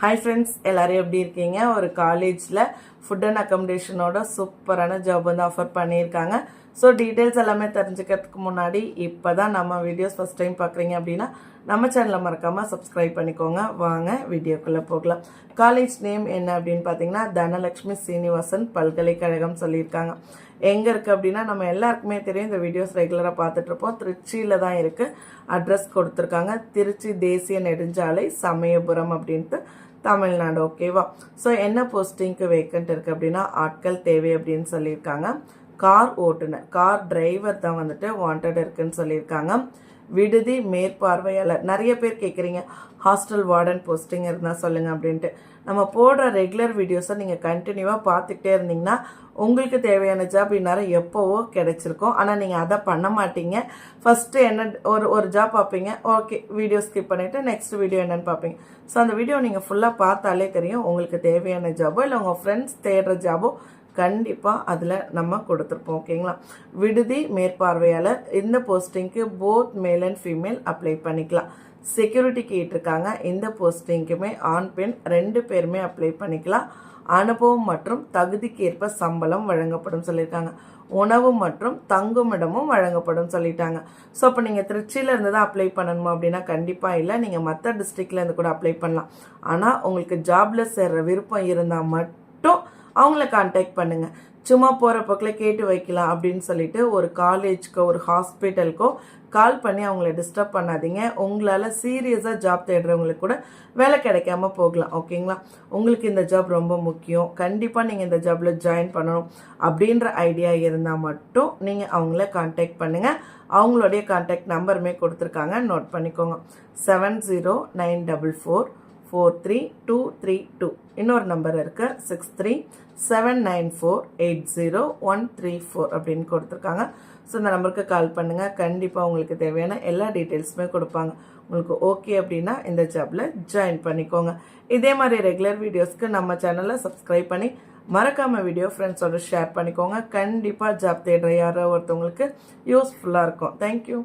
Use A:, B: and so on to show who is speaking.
A: Hi friends எல்லோரும் எப்படி இருக்கீங்க? ஒரு காலேஜில் ஃபுட் அண்ட் அக்கமடேஷனோட சூப்பரான ஜாப் வந்து ஆஃபர் பண்ணியிருக்காங்க. ஸோ டீட்டெயில்ஸ் எல்லாமே தெரிஞ்சுக்கிறதுக்கு முன்னாடி இப்போ தான் நம்ம வீடியோஸ் ஃபஸ்ட் டைம் பார்க்குறீங்க அப்படின்னா நம்ம சேனலை மறக்காமல் சப்ஸ்கிரைப் பண்ணிக்கோங்க. வாங்க வீடியோக்குள்ளே போகலாம். காலேஜ் நேம் என்ன அப்படின்னு பார்த்தீங்கன்னா தனலட்சுமி சீனிவாசன் பல்கலைக்கழகம் சொல்லியிருக்காங்க. எங்கே இருக்குது அப்படின்னா நம்ம எல்லாருக்குமே தெரியும் இந்த வீடியோஸ் ரெகுலராக பார்த்துட்ருப்போம் திருச்சியில் தான் இருக்குது அட்ரஸ் கொடுத்துருக்காங்க. திருச்சி தேசிய நெடுஞ்சாலை சமயபுரம் அப்படின்ட்டு. தமிழ்நாடு ஓகேவா ஸோ என்ன போஸ்டிங்க்கு வேக்கண்ட் இருக்குது அப்படின்னா ஆட்கள் தேவை அப்படின்னு சொல்லியிருக்காங்க. கார் ஓட்டுநர் கார் டிரைவர் தான் வந்துட்டு வாண்டட் இருக்குன்னு சொல்லியிருக்காங்க. விடுதி மேற்பார்வையாளர். நிறைய பேர் கேட்குறீங்க ஹாஸ்டல் வார்டன் போஸ்டிங் இருந்தால் சொல்லுங்கள் அப்படின்ட்டு. நம்ம போடுற ரெகுலர் வீடியோஸை நீங்கள் கண்டினியூவாக பார்த்துக்கிட்டே இருந்தீங்கன்னா உங்களுக்கு தேவையான ஜாப் இந்நேரம் எப்போவோ கிடைச்சிருக்கும். ஆனால் நீங்கள் அதை பண்ண மாட்டீங்க. ஃபஸ்ட்டு என்ன ஒரு ஒரு ஜாப் பார்ப்பீங்க. ஓகே வீடியோ ஸ்கிப் பண்ணிவிட்டு நெக்ஸ்ட் வீடியோ என்னென்னு பார்ப்பீங்க. ஸோ அந்த வீடியோ நீங்கள் ஃபுல்லாக பார்த்தாலே தெரியும் உங்களுக்கு தேவையான ஜாபோ இல்லை உங்கள் ஃப்ரெண்ட்ஸ் தேடுற ஜாபோ கண்டிப்பாக அதில் நம்ம கொடுத்துருப்போம் ஓகேங்களா? விடுதி மேற்பார்வையாளர் இந்த போஸ்டிங்க்கு both male and female apply பண்ணிக்கலாம். செக்யூரிட்டி கேட்டிருக்காங்க இந்த போஸ்டிங்க்குமே ஆண் பெண் ரெண்டு பேருமே அப்ளை பண்ணிக்கலாம். அனுபவம் மற்றும் தகுதிக்கேற்ப சம்பளம் வழங்கப்படும் சொல்லியிருக்காங்க. உணவு மற்றும் தங்குமிடமும் வழங்கப்படும் சொல்லிட்டாங்க. ஸோ அப்போ நீங்கள் திருச்சியிலேருந்து தான் அப்ளை பண்ணணுமா அப்படின்னா கண்டிப்பாக இல்லை நீங்கள் மற்ற டிஸ்ட்ரிக்ட்லேருந்து கூட அப்ளை பண்ணலாம். ஆனால் உங்களுக்கு ஜாபில் சேர்ற விருப்பம் இருந்தால் மட்டும் அவங்கள காண்டாக்ட் பண்ணுங்கள் சும்மா போகிற பக்கில் கேட்டு வைக்கலாம் அப்படின்னு சொல்லிட்டு ஒரு காலேஜ்க்கோ ஒரு ஹாஸ்பிட்டலுக்கோ கால் பண்ணி அவங்கள டிஸ்டர்ப் பண்ணாதீங்க. உங்களால் சீரியஸாக ஜாப் தேடுறவங்களுக்கு கூட வேலை கிடைக்காம போகலாம். ஓகேங்களா உங்களுக்கு இந்த ஜாப் ரொம்ப முக்கியம். கண்டிப்பாக நீங்கள் இந்த ஜாபில் ஜாயின் பண்ணணும் அப்படின்ற ஐடியா இருந்தால் மட்டும் நீங்கள் அவங்கள காண்டாக்ட் பண்ணுங்கள் அவங்களுடைய காண்டாக்ட் நம்பருமே கொடுத்துருக்காங்க. நோட் பண்ணிக்கோங்க. Seven zero nine double four four three two three two இன்னொரு நம்பர் இருக்கு six three seven nine four eight zero one three four அப்படின்னு கொடுத்துருக்காங்க. ஸோ இந்த நம்பருக்கு கால் பண்ணுங்கள் கண்டிப்பாக உங்களுக்கு தேவையான எல்லா டீட்டெயில்ஸுமே கொடுப்பாங்க. உங்களுக்கு ஓகே அப்படின்னா இந்த ஜாப்பில் ஜாயின் பண்ணிக்கோங்க. இதே மாதிரி ரெகுலர் வீடியோஸ்க்கு நம்ம சேனலை சப்ஸ்கிரைப் பண்ணி மறக்காமல் வீடியோ ஃப்ரெண்ட்ஸோட ஷேர் பண்ணிக்கோங்க. கண்டிப்பாக ஜாப் தேடுற யாரோ ஒருத்தவங்களுக்கு யூஸ்ஃபுல்லாக இருக்கும். தேங்க்யூ